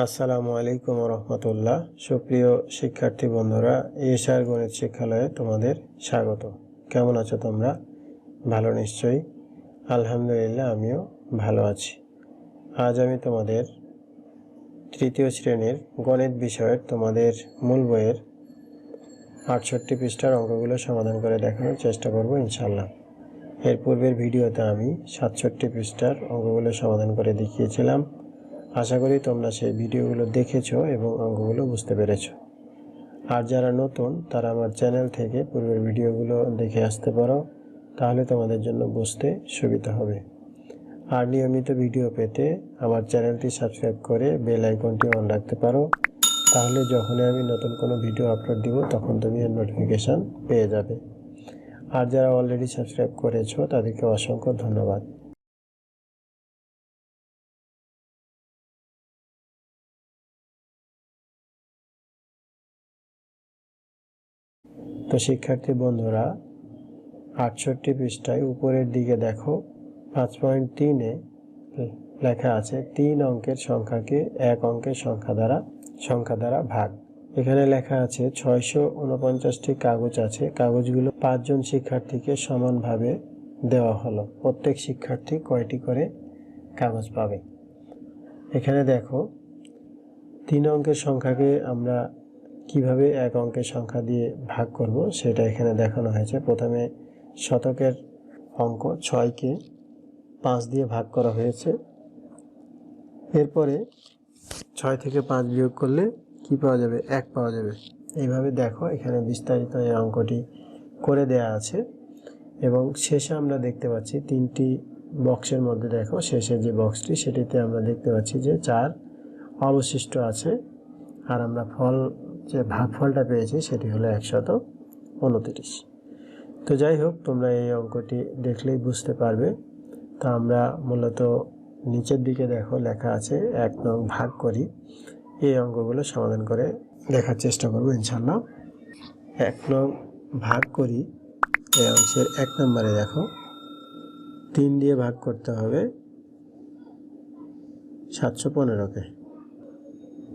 আসসালামু আলাইকুম রহমতুল্লাহ সুপ্রিয় শিক্ষার্থী বন্ধুরা, এশার গণিত শিক্ষালয়ে তোমাদের স্বাগত। কেমন আছো তোমরা? ভালো নিশ্চয়ই। আলহামদুলিল্লাহ, আমিও ভালো আছি। আজ আমি তোমাদের তৃতীয় শ্রেণির গণিত বিষয়ের তোমাদের মূল বইয়ের আটষট্টি পৃষ্ঠার অঙ্কগুলো সমাধান করে দেখানোর চেষ্টা করব ইনশাল্লাহ এর পূর্বের ভিডিওতে আমি সাতষট্টি পৃষ্ঠার অঙ্কগুলো সমাধান করে দেখিয়েছিলাম। আশা করি তোমরা সেই ভিডিওগুলো দেখেছ এবং অঙ্কগুলো বুঝতে পেরেছ। আর যারা নতুন, তারা আমার চ্যানেল থেকে পূর্বের ভিডিওগুলো দেখে আসতে পারো, তাহলে তোমাদের জন্য বুঝতে সুবিধা হবে। আর নিয়মিত ভিডিও পেতে আমার চ্যানেলটি সাবস্ক্রাইব করে বেল আইকনটি অন রাখতে পারো, তাহলে যখনই আমি নতুন কোনো ভিডিও আপলোড দিব, তখন তুমি এর নোটিফিকেশান পেয়ে যাবে। আর যারা অলরেডি সাবস্ক্রাইব করেছ, তাদেরকে অসংখ্য ধন্যবাদ। তো শিক্ষার্থী বন্ধুরা, আটষট্টি পৃষ্ঠায় উপরের দিকে দেখো, পাঁচ পয়েন্ট তিনে লেখা আছে, তিন অঙ্কের সংখ্যাকে এক অঙ্কের সংখ্যা দ্বারা সংখ্যা দ্বারা ভাগ। এখানে লেখা আছে, ছয়শো উনপঞ্চাশটি কাগজ আছে, কাগজগুলো পাঁচজন শিক্ষার্থীকে সমানভাবে দেওয়া হলো। প্রত্যেক শিক্ষার্থী কয়টি করে কাগজ পাবে? এখানে দেখো, তিন অঙ্কের সংখ্যাকে আমরা কীভাবে এক অঙ্কের সংখ্যা দিয়ে ভাগ করব সেটা এখানে দেখানো হয়েছে। প্রথমে শতকের অঙ্ক ছয়কে পাঁচ দিয়ে ভাগ করা হয়েছে। এরপরে ছয় থেকে পাঁচ বিয়োগ করলে কি পাওয়া যাবে? এক পাওয়া যাবে। এইভাবে দেখো, এখানে বিস্তারিত এই অঙ্কটি করে দেয়া আছে। এবং শেষে আমরা দেখতে পাচ্ছি তিনটি বক্সের মধ্যে দেখো শেষে যে বক্সটি সেটিতে আমরা দেখতে পাচ্ছি যে চার অবশিষ্ট আছে। আর আমরা ফল যে ভাগফলটা পেয়েছি সেটি হলো একশত উনতিরিশ। তো যাই হোক, তোমরা এই অঙ্কটি দেখলেই বুঝতে পারবে। তো আমরা মূলত নিচের দিকে দেখো, লেখা আছে এক নং ভাগ করি। এই অঙ্কগুলো সমাধান করে দেখার চেষ্টা করব ইনশাল্লাহ এক নং ভাগ করি, এই অংশের এক নম্বরে দেখো, তিন দিয়ে ভাগ করতে হবে সাতশো পনেরোকে।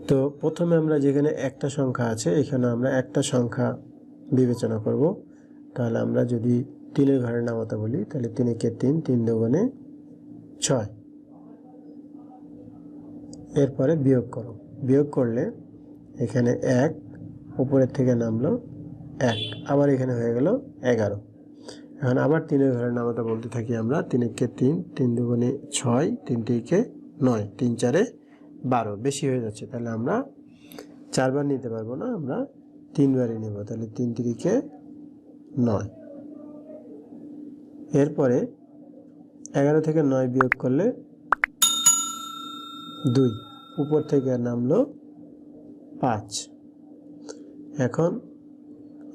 তো প্রথমে আমরা যেখানে একটা সংখ্যা আছে, এখানে আমরা একটা সংখ্যা বিবেচনা করব। তাহলে আমরা যদি তিনের ঘরের নামতা বলি, তাহলে তিনেকে তিন তিন দোকানে ছয়। এরপরে বিয়োগ করো। বিয়োগ করলে এখানে এক, উপরের থেকে নামলো এক। আবার এখানে হয়ে গেল এগারো। এখন আবার তিনের ঘরের নামতা বলতে থাকি আমরা, তিনেকে তিন তিন দুগুণে ছয়, তিনটিকে নয়, তিন চারে বারো, বেশি হয়ে যাচ্ছে, তাহলে আমরা চারবার নিতে পারব না, আমরা তিনবারই নেব, তাহলে তিন তিরিকে নয়। এরপরে এগারো থেকে নয় বিয়োগ করলে দুই, উপর থেকে নামলো পাঁচ। এখন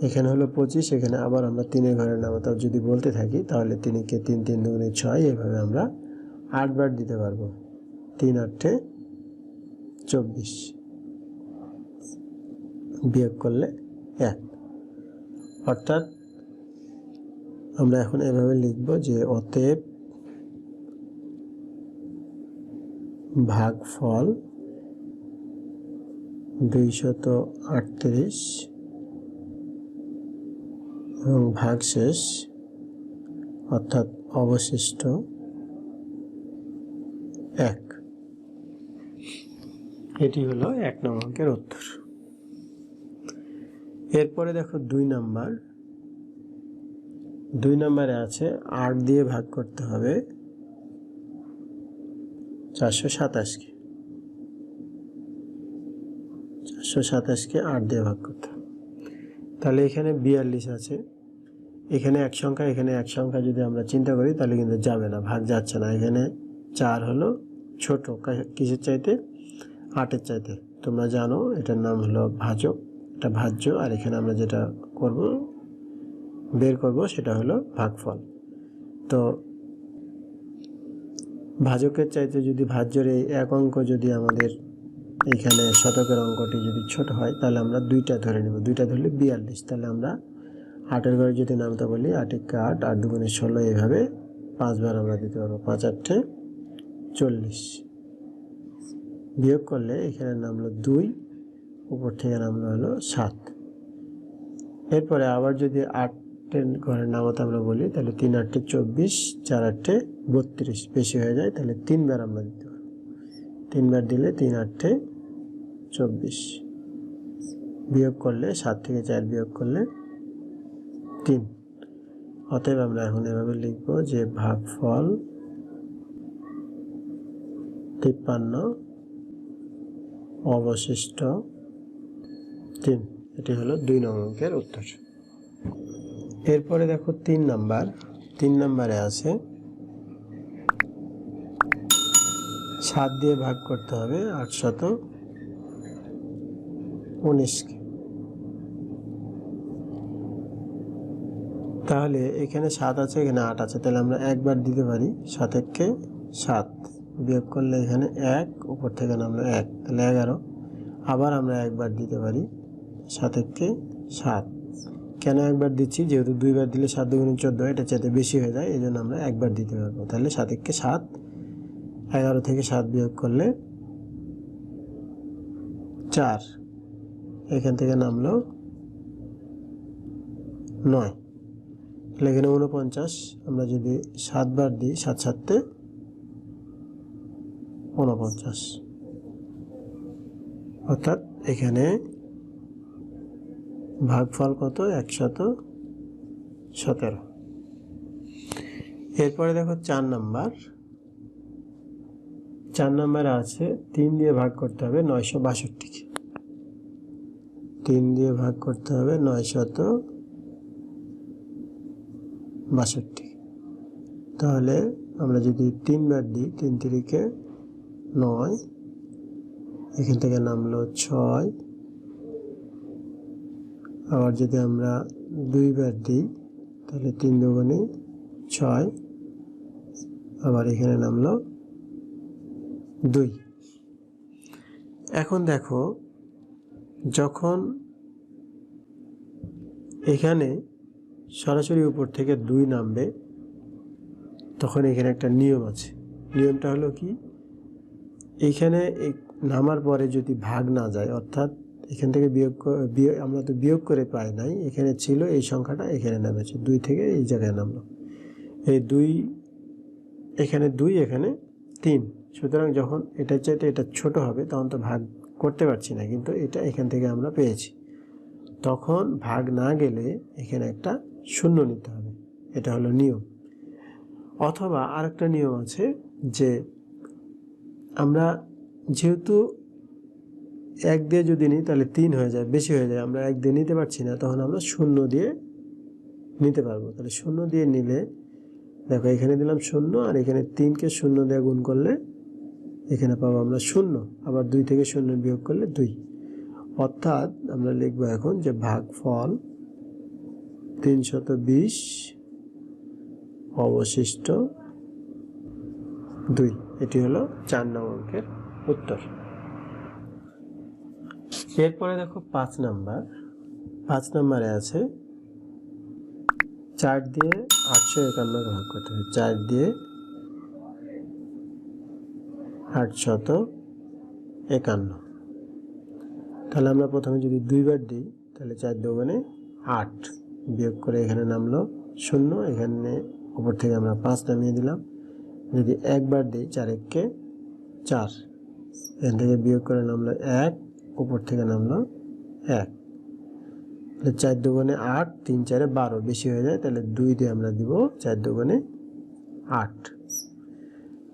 এখানে হলো পঁচিশ, এখানে আবার আমরা তিনের ঘরের নামতা যদি বলতে থাকি, তাহলে তিনকে তিন তিন দুগুণে ছয়, এভাবে আমরা আটবার দিতে পারব। তিন আটে চব্বিশ। বিয়োগ করলে এক। অর্থাৎ আমরা এখন এভাবে লিখব যে অতএব ভাগফল দুইশত আটত্রিশ এবং ভাগশেষ অর্থাৎ অবশিষ্ট এক। এটি হলো এক নং অঙ্কের উত্তর। এরপরে দেখো দুই নাম্বার। দুই নম্বরে আছে আট দিয়ে ভাগ করতে হবে চারশো সাতাশকে। চারশো সাতাশকে আট দিয়ে ভাগ করতে হবে। তাহলে এখানে বিয়াল্লিশ আছে। এখানে এক সংখ্যা, এখানে এক সংখ্যা যদি আমরা চিন্তা করি তাহলে কিন্তু যাবে না, ভাগ যাচ্ছে না। এখানে চার হলো ছোট কিসের চাইতে? আটের চাইতে। তোমরা জানো, এটার নাম হলো ভাজক এটা ভাজ্য, আর এখানে আমরা যেটা করব, বের করব, সেটা হলো ভাগফল। তো ভাজকের চাইতে যদি ভাজ্যের এই এক অঙ্ক যদি আমাদের এখানে শতকের অঙ্কটি যদি ছোট হয়, তাহলে আমরা দুইটা ধরে নেব। দুইটা ধরলে বিয়াল্লিশ। তাহলে আমরা আটের ঘরে যদি নামতে বলি আটেককে আট আট দুগুণে ষোলো এইভাবে পাঁচবার আমরা দিতে পারব। পাঁচ আটে চল্লিশ। বিয়োগ করলে এখানে নামলো দুই, উপর থেকে নামলো হলো সাত। এরপরে আবার যদি আটের ঘরের নামতে আমরা বলি, তাহলে তিন আটটে চব্বিশ, চার আটটে বত্রিশ। বেশি হয়ে যায়, তাহলে তিনবার আমরা দিতে পারব। তিনবার দিলে তিন আটটে চব্বিশ। বিয়োগ করলে সাত থেকে চার বিয়োগ করলে তিন। অতএব আমরা এখন এভাবে লিখব যে ভাগফল তিপ্পান্ন অবশিষ্ট তিন। এটি হলো দুই নং অঙ্কের উত্তর। এরপরে দেখো তিন নাম্বার। তিন নাম্বারে আছে, সাত দিয়ে ভাগ করতে হবে আটশত উনিশকে তাহলে এখানে সাত আছে, এখানে আট আছে, তাহলে আমরা একবার দিতে পারি সাতেককে সাত। বিয়োগ করলে এখানে এক, উপর থেকে নামলো এক, তাহলে এগারো। আবার আমরা একবার দিতে পারি সাতেককে সাত। কেন একবার দিচ্ছি? যেহেতু দুইবার দিলে সাত দুগুণে চোদ্দ, এটা চাইতে বেশি হয়ে যায় এই জন্য আমরা একবার দিতে পারব। তাহলে সাতেককে সাত, এগারো থেকে সাত বিয়োগ করলে চার। এখান থেকে নামলো নয়। তাহলে এখানে উনপঞ্চাশ আমরা যদি সাতবার দিই, সাত সাততে উনপঞ্চাশ অর্থাৎ এখানে ভাগফল কত? একশত সতেরো। এরপরে দেখো চার নাম্বার। চার নাম্বারে আছে তিন দিয়ে ভাগ করতে হবে নয়শো বাষট্টিকে। তিন দিয়ে ভাগ করতে হবে নয়শত বাষট্টি। তাহলে আমরা যদি তিনবার দিই তিন তিরিকে নয়। এখান থেকে নামলো ছয়। আবার যদি আমরা দুইবার দিই, তাহলে তিন দুগুণে ছয়। আবার এখানে নামলো দুই। এখন দেখো, যখন এখানে সরাসরি উপর থেকে দুই নামবে, তখন এখানে একটা নিয়ম আছে। নিয়মটা হলো কি? এইখানে এই নামার পরে যদি ভাগ না যায়, অর্থাৎ এখান থেকে বিয়োগ, আমরা তো বিয়োগ করে পাই নাই, এখানে ছিল এই সংখ্যাটা এখানে নামেছে, দুই থেকে এই জায়গায় নামলো। এই দুই, এখানে দুই, এখানে তিন। সুতরাং যখন এটা চাইতে এটা ছোট হবে, তখন তো ভাগ করতে পারছি না, কিন্তু এটা এখান থেকে আমরা পেয়েছি। তখন ভাগ না গেলে এখানে একটা শূন্য নিতে হবে, এটা হলো নিয়ম। অথবা আরেকটা নিয়ম আছে যে আমরা যেহেতু এক দিয়ে যদি নিই, তাহলে তিন হয়ে যায়, বেশি হয়ে যায়। আমরা এক দিয়ে নিতে পারছি না, তখন আমরা শূন্য দিয়ে নিতে পারব। তাহলে শূন্য দিয়ে নিলে, দেখো এখানে দিলাম শূন্য, আর এখানে তিনকে শূন্য দিয়ে গুণ করলে এখানে পাবো আমরা শূন্য, আবার দুই থেকে শূন্য বিয়োগ করলে দুই। অর্থাৎ আমরা লিখব এখন যে ভাগ ভাগফল তিনশত বিশ অবশিষ্ট দুই। এটি হলো চার নং অঙ্কের উত্তর। এরপরে দেখো পাঁচ নাম্বার। পাঁচ নাম্বারে আছে চার দিয়ে আটশো একান্ন ভাগ করতে হবে। চার দিয়ে আটশত একান্ন। তাহলে আমরা প্রথমে যদি দুইবার দিই, তাহলে চার দোকানে আট বিয়োগ করে এখানে নামলো শূন্য। এখানে উপর থেকে আমরা পাঁচ নামিয়ে দিলাম। যদি একবার দিই চার এককে চার। এখান থেকে বিয়োগ করে নামলো এক, উপর থেকে নামলো এক। তাহলে চার দোকানে আট, তিন চারে বারো বেশি হয়ে যায়, তাহলে দুই দিয়ে আমরা দিব চার দোকানে আট।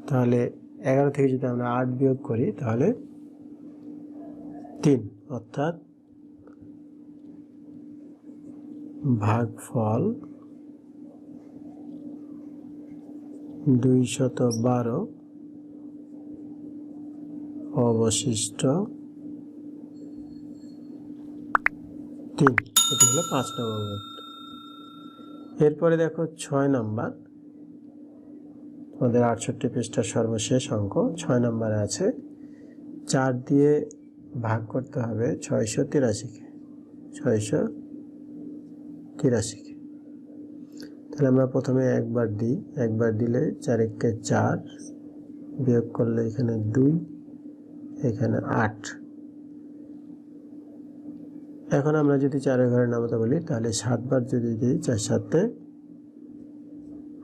তাহলে এগারো থেকে যদি আমরা আট বিয়োগ করি, তাহলে তিন। অর্থাৎ ভাগফল দুইশত বারো অবশিষ্ট তিন। এটি হলো পাঁচ নম্বর। এরপরে দেখো ছয় নম্বর। আমাদের আটষট্টি পৃষ্ঠার সর্বশেষ অঙ্ক। ছয় নম্বরে আছে, চার দিয়ে ভাগ করতে হবে ছয়শো তিরাশিকে। ছয়শো তিরাশিকে। তাহলে আমরা প্রথমে একবার দিই। একবার দিলে চার একে চার, বিয়োগ করলে এখানে দুই, এখানে আট। এখন আমরা যদি চারের ঘরের নামতা বলি, তাহলে সাতবার যদি দিই, চার সাতে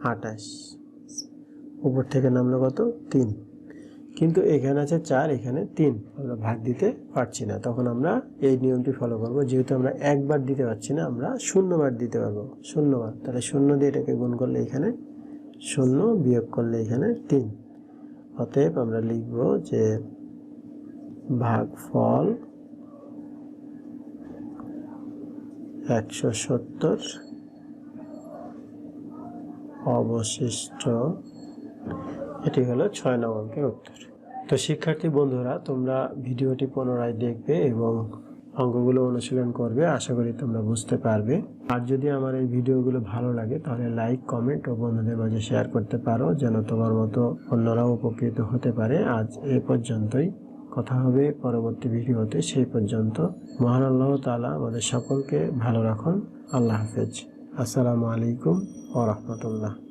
আটাশ উপর থেকে নামলো কত? তিন। কিন্তু এখানে আছে চার, এখানে তিন। আমরা ভাগ দিতে পারছি না। তখন আমরা এই নিয়মটি ফলো করব। যেহেতু আমরা একবার দিতে পারছি না, আমরা শূন্যবার দিতে পারব। শূন্যবার। তাহলে শূন্য দিয়ে এটাকে গুণ করলে এখানে শূন্য, বিয়োগ করলে এখানে তিন। অতএব আমরা লিখব যে ভাগফল একশো সত্তর অবশিষ্ট এটি হলো ছয় নং অঙ্কের উত্তর। তো শিক্ষার্থী বন্ধুরা, তোমরা ভিডিওটি পুনরায় দেখবে এবং অঙ্কগুলো অনুশীলন করবে, আশা করি তোমরা বুঝতে পারবে। আর যদি আমার এই ভিডিওগুলো ভালো লাগে, তাহলে লাইক, কমেন্ট ও বন্ধুদের মাঝে শেয়ার করতে পারো, যেন তোমার মতো অন্যরাও উপকৃত হতে পারে। আজ এ পর্যন্তই। কথা হবে পরবর্তী ভিডিওতে। সেই পর্যন্ত মহান আল্লাহ তাআলা আমাদের সকলকে ভালো রাখুন। আল্লাহ হাফেজ। আসসালামু আলাইকুম ওয়া রাহমাতুল্লাহ।